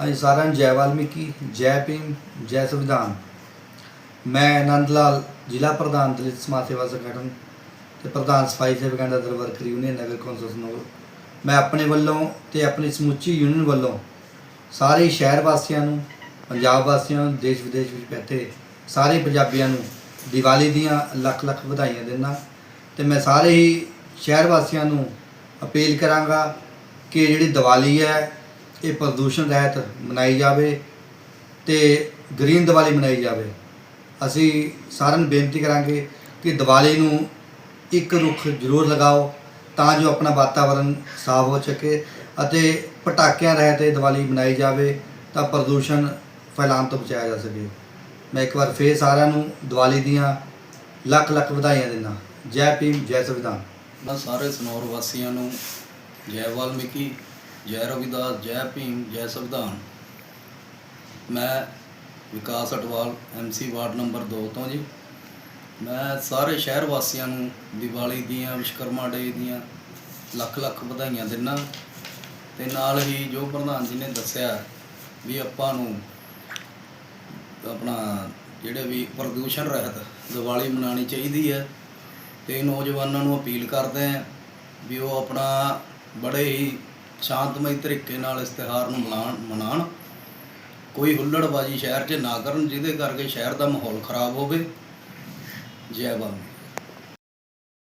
ਹਾਂਜੀ ਸਾਰਿਆਂ ਨੂੰ ਜੈ ਵਾਲਮੀਕੀ, ਜੈ ਭੀਮ, ਜੈ ਸੰਵਿਧਾਨ। ਮੈਂ ਆਨੰਦ ਲਾਲ, ਜ਼ਿਲ੍ਹਾ ਪ੍ਰਧਾਨ ਦਲਿਤ ਸਮਾਜ ਸੇਵਾ ਸੰਗਠਨ ਤੇ ਪ੍ਰਧਾਨ ਸਫ਼ਾਈ ਸੇਵਕਾਂ ਦਾ ਦਰ ਵਰਕਰ ਯੂਨੀਅਨ ਨਗਰ ਕੌਂਸਲ ਸਨੋਰ ਮੈਂ ਆਪਣੇ ਵੱਲੋਂ ਤੇ ਆਪਣੀ ਸਮੁੱਚੀ ਯੂਨੀਅਨ ਵੱਲੋਂ ਸਾਰੇ ਸ਼ਹਿਰ ਵਾਸੀਆਂ ਨੂੰ, ਪੰਜਾਬ ਵਾਸੀਆਂ ਨੂੰ, ਦੇਸ਼ ਵਿਦੇਸ਼ ਵਿੱਚ ਬੈਠੇ ਸਾਰੇ ਪੰਜਾਬੀਆਂ ਨੂੰ ਦੀਵਾਲੀ ਦੀਆਂ ਲੱਖ ਲੱਖ ਵਧਾਈਆਂ ਦਿੰਦਾ ਤੇ ਮੈਂ ਸਾਰੇ ਹੀ ਸ਼ਹਿਰ ਵਾਸੀਆਂ ਨੂੰ ਅਪੀਲ ਕਰਾਂਗਾ ਕਿ ਜਿਹੜੀ ਦੀਵਾਲੀ ਹੈ ਇਹ ਪ੍ਰਦੂਸ਼ਣ ਰਹਿਤ ਮਨਾਈ ਜਾਵੇ ਤੇ ਗ੍ਰੀਨ ਦੀਵਾਲੀ ਮਨਾਈ ਜਾਵੇ। ਅਸੀਂ ਸਾਰਿਆਂ ਨੂੰ ਬੇਨਤੀ ਕਰਾਂਗੇ ਕਿ ਦੀਵਾਲੀ ਨੂੰ ਇੱਕ ਰੁੱਖ ਜ਼ਰੂਰ ਲਗਾਓ ਤਾਂ ਜੋ ਆਪਣਾ ਵਾਤਾਵਰਣ ਸਾਫ਼ ਹੋ ਸਕੇ ਅਤੇ ਪਟਾਕਿਆਂ ਰਹਿਤ ਇਹ ਦੀਵਾਲੀ ਮਨਾਈ ਜਾਵੇ ਤਾਂ ਪ੍ਰਦੂਸ਼ਣ ਫੈਲਾਉਣ ਤੋਂ ਬਚਾਇਆ ਜਾ ਸਕੇ। ਮੈਂ ਇੱਕ ਵਾਰ ਫੇਰ ਸਾਰਿਆਂ ਨੂੰ ਦੀਵਾਲੀ ਦੀਆਂ ਲੱਖ ਲੱਖ ਵਧਾਈਆਂ ਦਿੰਦਾ। ਜੈ ਭੀਮ, ਜੈ ਸੰਵਿਧਾਨ। ਮੈਂ ਸਾਰੇ ਸਨੌਰ ਵਾਸੀਆਂ ਨੂੰ ਜੈ ਵਾਲਮੀਕੀ ਜੈ ਰਵਿਦਾਸ, ਜੈ ਭੀਮ, ਜੈ ਸੰਵਿਧਾਨ। ਮੈਂ Vikas Atwal MC ward number 2 ਤੋਂ ਜੀ। ਮੈਂ ਸਾਰੇ ਸ਼ਹਿਰ ਵਾਸੀਆਂ ਨੂੰ ਦੀਵਾਲੀ ਦੀਆਂ, ਵਿਸ਼ਕਰਮਾ ਡੇ ਦੀਆਂ, ਲੱਖ ਲੱਖ ਵਧਾਈਆਂ ਦਿੰਦਾ ਤੇ ਨਾਲ ਹੀ ਜੋ ਪ੍ਰਧਾਨ ਜੀ ਨੇ ਦੱਸਿਆ ਵੀ ਆਪਾਂ ਨੂੰ ਆਪਣਾ ਜਿਹੜੇ ਵੀ ਪ੍ਰਦੂਸ਼ਣ ਰਹਿਤ ਦੀਵਾਲੀ ਮਨਾਉਣੀ ਚਾਹੀਦੀ ਹੈ, ਤੇ ਨੌਜਵਾਨਾਂ ਨੂੰ ਅਪੀਲ ਕਰਦੇ ਹਾਂ ਵੀ ਉਹ ਆਪਣਾ ਬੜੇ ਹੀ ਸ਼ਾਂਤਮਈ ਤਰੀਕੇ ਨਾਲ ਇਸ ਤਿਉਹਾਰ ਨੂੰ ਮਨਾਉਣ ਮਨਾਉਣ। ਕੋਈ ਹੁੱਲੜਬਾਜੀ ਸ਼ਹਿਰ 'ਚ ਨਾ ਕਰਨ, ਜਿਹਦੇ ਕਰਕੇ ਸ਼ਹਿਰ ਦਾ ਮਾਹੌਲ ਖਰਾਬ ਹੋਵੇ। ਜੈ ਬਾਬਾ